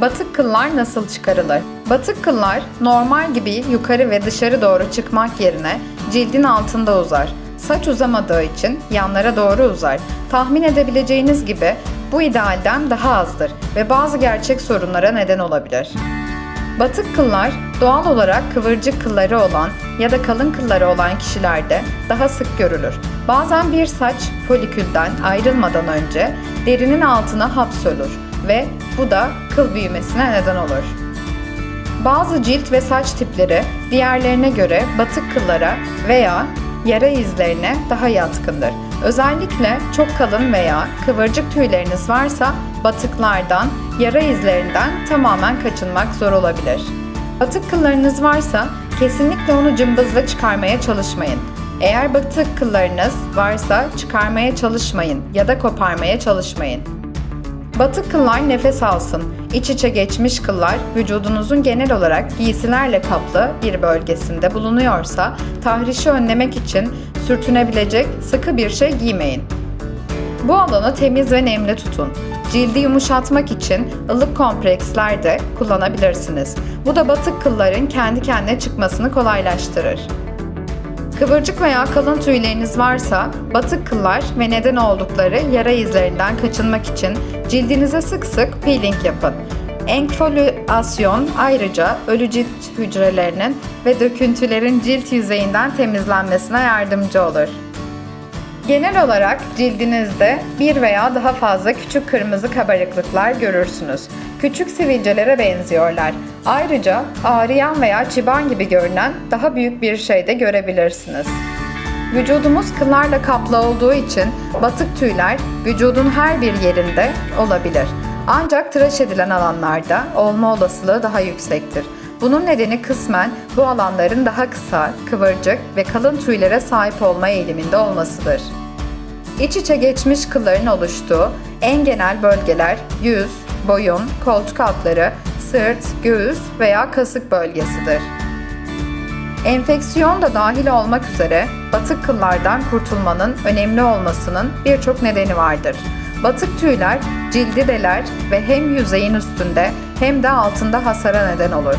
Batık kıllar nasıl çıkarılır? Batık kıllar normal gibi yukarı ve dışarı doğru çıkmak yerine cildin altında uzar. Saç uzamadığı için yanlara doğru uzar. Tahmin edebileceğiniz gibi bu idealden daha azdır ve bazı gerçek sorunlara neden olabilir. Batık kıllar doğal olarak kıvırcık kılları olan ya da kalın kılları olan kişilerde daha sık görülür. Bazen bir saç folikülden ayrılmadan önce derinin altına hapsölür ve bu da kıl büyümesine neden olur. Bazı cilt ve saç tipleri diğerlerine göre batık kıllara veya yara izlerine daha yatkındır. Özellikle çok kalın veya kıvırcık tüyleriniz varsa batıklardan, yara izlerinden tamamen kaçınmak zor olabilir. Batık kıllarınız varsa kesinlikle onu cımbızla çıkarmaya çalışmayın. Eğer batık kıllarınız varsa çıkarmaya çalışmayın ya da koparmaya çalışmayın. Batık kıllar nefes alsın. İç içe geçmiş kıllar vücudunuzun genel olarak giysilerle kaplı bir bölgesinde bulunuyorsa tahrişi önlemek için sürtünebilecek sıkı bir şey giymeyin. Bu alanı temiz ve nemli tutun. Cildi yumuşatmak için ılık kompreksler de kullanabilirsiniz. Bu da batık kılların kendi kendine çıkmasını kolaylaştırır. Kıvırcık veya kalın tüyleriniz varsa batık kıllar ve neden oldukları yara izlerinden kaçınmak için cildinize sık sık peeling yapın. Enfolüasyon ayrıca ölü cilt hücrelerinin ve döküntülerin cilt yüzeyinden temizlenmesine yardımcı olur. Genel olarak cildinizde bir veya daha fazla küçük kırmızı kabarıklıklar görürsünüz. Küçük sivilcelere benziyorlar. Ayrıca ağrıyan veya çıban gibi görünen daha büyük bir şey de görebilirsiniz. Vücudumuz kıllarla kaplı olduğu için batık tüyler vücudun her bir yerinde olabilir. Ancak tıraş edilen alanlarda olma olasılığı daha yüksektir. Bunun nedeni kısmen bu alanların daha kısa, kıvırcık ve kalın tüylere sahip olma eğiliminde olmasıdır. İç içe geçmiş kılların oluştuğu en genel bölgeler yüz, boyun, koltuk altları, sırt, göğüs veya kasık bölgesidir. Enfeksiyon da dahil olmak üzere batık kıllardan kurtulmanın önemli olmasının birçok nedeni vardır. Batık tüyler cildi deler ve hem yüzeyin üstünde hem de altında hasara neden olur.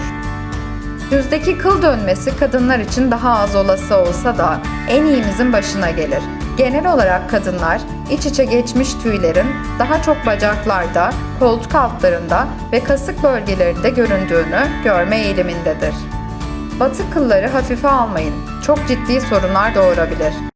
Yüzdeki kıl dönmesi kadınlar için daha az olası olsa da en iyimizin başına gelir. Genel olarak kadınlar iç içe geçmiş tüylerin daha çok bacaklarda, koltuk altlarında ve kasık bölgelerinde göründüğünü görme eğilimindedir. Batık kılları hafife almayın. Çok ciddi sorunlar doğurabilir.